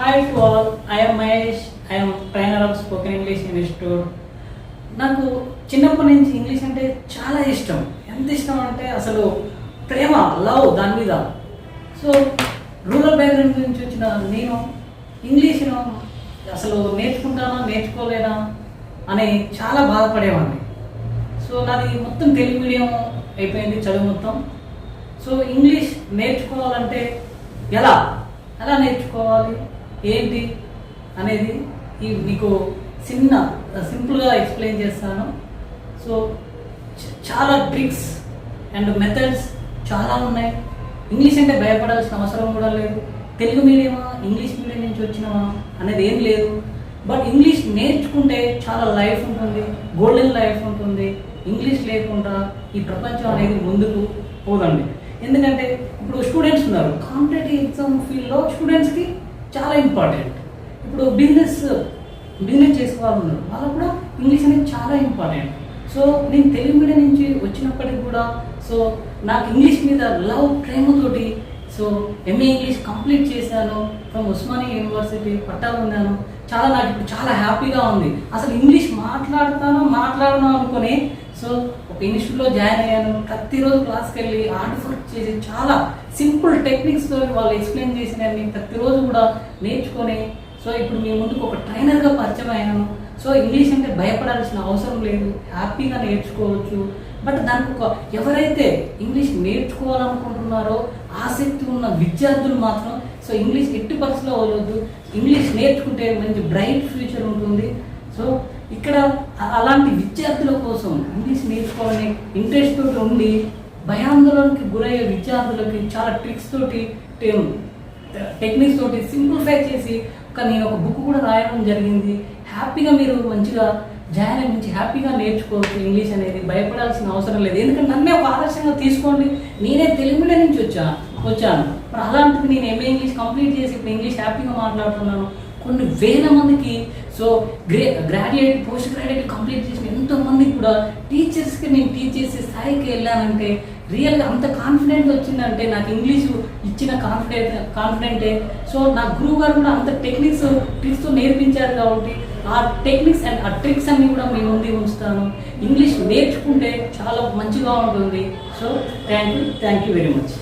Hi to all I'm Mahesh I'm trainer of spoken English institute నాకు చిన్నప్పటి నుంచి English అంటే చాలా ఇష్టం. ఎంత ఇష్టం అంటే అసలు ప్రేమ లవ్ దాని మీద. సో రూరల్ బ్యాక్గ్రౌండ్ నుంచి వచ్చిన నేను ఇంగ్లీష్ను అసలు నేర్చుకుంటానా నేర్చుకోలేనా అని చాలా బాధపడేవాడిని. సో నాది మొత్తం తెలుగు మీడియం అయిపోయింది చదువు మొత్తం. సో ఇంగ్లీష్ నేర్చుకోవాలంటే ఎలా? ఎలా నేర్చుకోవాలి? ఏంటి అనేది ఈ మీకు చిన్న సింపుల్గా ఎక్స్ప్లెయిన్ చేస్తాను. సో చాలా ట్రిక్స్ అండ్ మెథడ్స్ చాలా ఉన్నాయి. ఇంగ్లీష్ అంటే భయపడాల్సిన అవసరం కూడా లేదు. తెలుగు మీడియమా ఇంగ్లీష్ మీడియం నుంచి వచ్చినవా అనేది ఏం లేదు. బట్ ఇంగ్లీష్ నేర్చుకుంటే చాలా లైఫ్ ఉంటుంది గోల్డెన్ లైఫ్ ఉంటుంది. ఇంగ్లీష్ లేకుండా ఈ ప్రపంచం అనేది ముందుకు పోదండి. ఎందుకంటే ఇప్పుడు స్టూడెంట్స్ ఉన్నారు. కాంపిటేటివ్ ఎగ్జామ్ ఫీల్డ్లో స్టూడెంట్స్కి చాలా ఇంపార్టెంట్ ఇప్పుడు బిజినెస్ బిజినెస్ చేసుకోవాలి ఉన్నారు. వాళ్ళకు కూడా ఇంగ్లీష్ అనేది చాలా ఇంపార్టెంట్ సో నేను తెలుగు మీడియం నుంచి వచ్చినప్పటికి కూడా సో నాకు ఇంగ్లీష్ మీద లవ్ ప్రేమతోటి సో ఎంఏ ఇంగ్లీష్ కంప్లీట్ చేశాను. ఫ్రమ్ ఉస్మానియా యూనివర్సిటీ పట్టాలున్నాను చాలా నాకు ఇప్పుడు చాలా హ్యాపీగా ఉంది. అసలు ఇంగ్లీష్ మాట్లాడతాను మాట్లాడను అనుకుని. సో ఒక ఇన్స్టిట్యూట్లో జాయిన్ అయ్యాను. ప్రతిరోజు క్లాస్కి వెళ్ళి ఆర్ట్ వర్క్ చేసి చాలా సింపుల్ టెక్నిక్స్తో వాళ్ళు ఎక్స్ప్లెయిన్ చేసినవి ప్రతిరోజు కూడా నేర్చుకొని. సో ఇప్పుడు మీ ముందుకు ఒక ట్రైనర్గా పరిచయం అయ్యాను. సో ఇంగ్లీష్ అంటే భయపడాల్సిన అవసరం లేదు. హ్యాపీగా నేర్చుకోవచ్చు. బట్ దానికి ఒక ఎవరైతే ఇంగ్లీష్ నేర్చుకోవాలనుకుంటున్నారో ఆసక్తి ఉన్న విద్యార్థులు మాత్రం సో ఇంగ్లీష్ ఎట్టి పరిస్థితిలో వదలొద్దు. ఇంగ్లీష్ నేర్చుకుంటే మంచి బ్రైట్ ఫ్యూచర్ ఉంటుంది. సో ఇక్కడ అలాంటి విద్యార్థుల కోసం ఇంగ్లీష్ నేర్చుకోవాలని ఇంట్రెస్ట్ తోటి ఉండి భయాందోళనకి గురయ్యే విద్యార్థులకి చాలా ట్రిక్స్ తోటి టెక్నిక్స్ తోటి సింప్లిఫై చేసి ఒక నేను ఒక బుక్ కూడా రాయడం జరిగింది. హ్యాపీగా మీరు మంచిగా జాయిన్ అయ్యి మంచి హ్యాపీగా నేర్చుకోవచ్చు ఇంగ్లీష్ అనేది. భయపడాల్సిన అవసరం లేదు. ఎందుకంటే నన్నే ఒక ఆదర్శంగా తీసుకోండి. నేనే తెలుగులో నుంచి వచ్చాను వచ్చాను. మరి అలాంటిది నేను ఎంఏ ఇంగ్లీష్ కంప్లీట్ చేసి ఇప్పుడు ఇంగ్లీష్ హ్యాపీగా మాట్లాడుతున్నాను. కొన్ని వేల మందికి సో గ్రే గ్రాడ్యుయేట్ పోస్ట్ గ్రాడ్యుయేట్ కంప్లీట్ చేసిన ఎంతోమంది కూడా టీచర్స్కి నేను టీచ్ చేసే స్థాయికి వెళ్ళానంటే రియల్గా అంత కాన్ఫిడెంట్ వచ్చిందంటే నాకు ఇంగ్లీషు ఇచ్చిన కాన్ఫిడెంట్ కాన్ఫిడెంటే సో నా గురువు గారు కూడా అంత టెక్నిక్స్ ట్రిక్స్తో నేర్పించారు కాబట్టి ఆ టెక్నిక్స్ అండ్ ఆ ట్రిక్స్ అన్ని కూడా మీ ముందు ఉంచుతాను. ఇంగ్లీష్ నేర్చుకుంటే చాలా మంచిగా ఉంటుంది. So thank you thank you very much